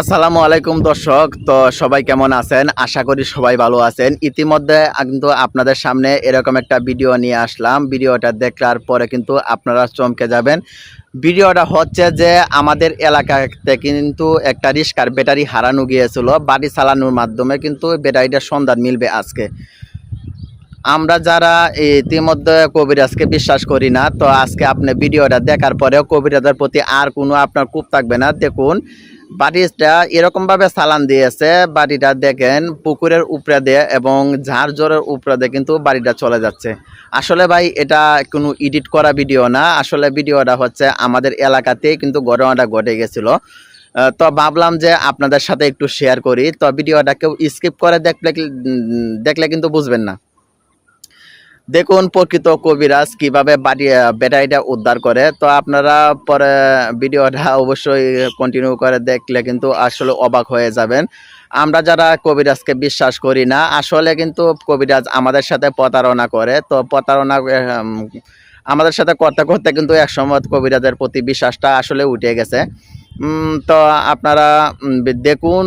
আসসালামু আলাইকুম দর্শক, তো সবাই কেমন আছেন? আশা করি সবাই ভালো আছেন। ইতিমধ্যে কিন্তু আপনাদের সামনে এরকম একটা ভিডিও নিয়ে আসলাম। ভিডিওটা দেখার পরে কিন্তু আপনারা চমকে যাবেন। ভিডিওটা হচ্ছে যে আমাদের এলাকাতে কিন্তু একটা রিস্কার ব্যাটারি হারানো গিয়েছিল, বাড়ি চালানোর মাধ্যমে কিন্তু ব্যাটারিটার সন্ধান মিলবে আজকে। আমরা যারা ইতিমধ্যে কবিরাজকে বিশ্বাস করি না, তো আজকে আপনি ভিডিওটা দেখার পরেও কবিরাজের প্রতি আর কোনো আপনার কূপ থাকবে না। দেখুন বাড়িটা এরকমভাবে চালান দিয়েছে, বাড়িটা দেখেন পুকুরের উপরে দিয়ে এবং ঝাড় জোরের উপরে দিয়ে কিন্তু বাড়িটা চলে যাচ্ছে। আসলে ভাই, এটা কোনো এডিট করা ভিডিও না। আসলে ভিডিওটা হচ্ছে আমাদের এলাকাতেই কিন্তু ঘটনাটা ঘটে গেছিল। তো ভাবলাম যে আপনাদের সাথে একটু শেয়ার করি। তো ভিডিওটা কেউ স্কিপ করে দেখলে দেখলে কিন্তু বুঝবেন না। দেখুন, প্রকৃত কবিরাজ কীভাবে বাড়ি ব্যাটারিটা উদ্ধার করে। তো আপনারা পরে ভিডিওটা অবশ্যই কন্টিনিউ করে দেখলে কিন্তু আসলে অবাক হয়ে যাবেন। আমরা যারা কবিরাজকে বিশ্বাস করি না, আসলে কিন্তু কবিরাজ আমাদের সাথে প্রতারণা করে। তো প্রতারণা আমাদের সাথে করতে করতে কিন্তু একসময় কবিরাজের প্রতি বিশ্বাসটা আসলে উঠে গেছে। তো আপনারা দেখুন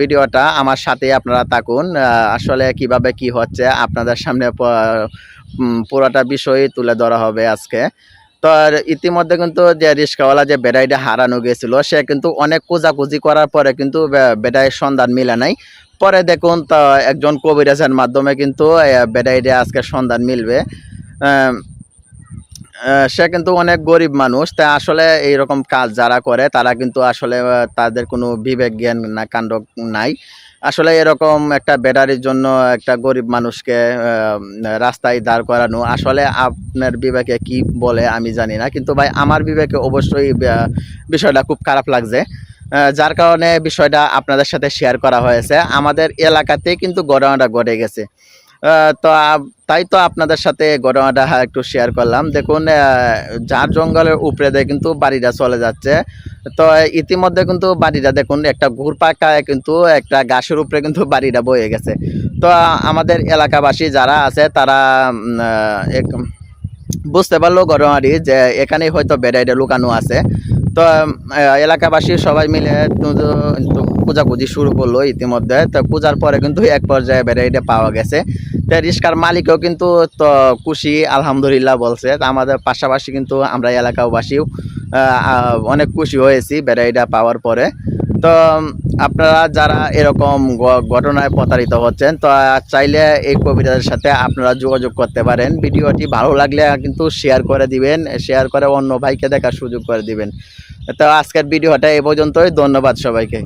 ভিডিওটা, আমার সাথে আপনারা থাকুন। আসলে কীভাবে কি হচ্ছে, আপনাদের সামনে পুরোটা বিষয় তুলে ধরা হবে আজকে। তো ইতিমধ্যে কিন্তু যে রিস্কাওয়ালা যে বেড়াইটা হারানো গেছিল, সে কিন্তু অনেক খোঁজাখুঁজি করার পরে কিন্তু বেড়াইয়ের সন্ধান মিলে নাই। পরে দেখুন, তো একজন কবিরাজের মাধ্যমে কিন্তু বেড়াইটা আজকে সন্ধান মিলবে। সে কিন্তু অনেক গরিব মানুষ, তা আসলে এইরকম কাজ যারা করে, তারা কিন্তু আসলে তাদের কোনো বিবেক জ্ঞান না, কাণ্ড নাই। আসলে এরকম একটা ব্যাটারির জন্য একটা গরিব মানুষকে রাস্তায় দাঁড় করানো, আসলে আপনার বিবেকে কি বলে আমি জানি না। কিন্তু ভাই, আমার বিবেকে অবশ্যই বিষয়টা খুব খারাপ লাগছে। যার কারণে বিষয়টা আপনাদের সাথে শেয়ার করা হয়েছে। আমাদের এলাকাতে কিন্তু ঘটনাটা ঘটে গেছে। তো তাই তো আপনাদের সাথে ঘটনাটা একটু শেয়ার করলাম। দেখুন ঝাড় জঙ্গলের উপরে দিয়ে কিন্তু বাড়িটা চলে যাচ্ছে। তো ইতিমধ্যে কিন্তু বাড়িটা দেখুন, একটা ঘুরপাকায় কিন্তু একটা গাছের উপরে কিন্তু বাড়িটা বয়ে গেছে। তো আমাদের এলাকাবাসী যারা আছে, তারা বুঝতে পারল ঘটনাটি যে এখানেই হয়তো বেড়াইটা লুকানো আছে। তো এলাকাবাসী সবাই মিলে খোঁজাখুঁজি শুরু করল ইতিমধ্যে। তো পূজার পরে কিন্তু এক পর্যায়ে বেড়াইটা পাওয়া গেছে। তো রিস্কার মালিকও কিন্তু তো খুশি, আলহামদুলিল্লাহ বলছে। তো আমাদের পাশাপাশি কিন্তু আমরা এলাকাবাসীও অনেক খুশি হয়েছি বেড়াইটা পাওয়ার পরে। তো আপনারা যারা এরকম ঘটনায় প্রতারিত হচ্ছেন, তো চাইলে এই কবিতাদের সাথে আপনারা যোগাযোগ করতে পারেন। ভিডিওটি ভালো লাগলে কিন্তু শেয়ার করে দিবেন শেয়ার করে অন্য ভাইকে দেখার সুযোগ করে দিবেন। তো, আজকের ভিডিওটা এ পর্যন্তই। ধন্যবাদ সবাইকে।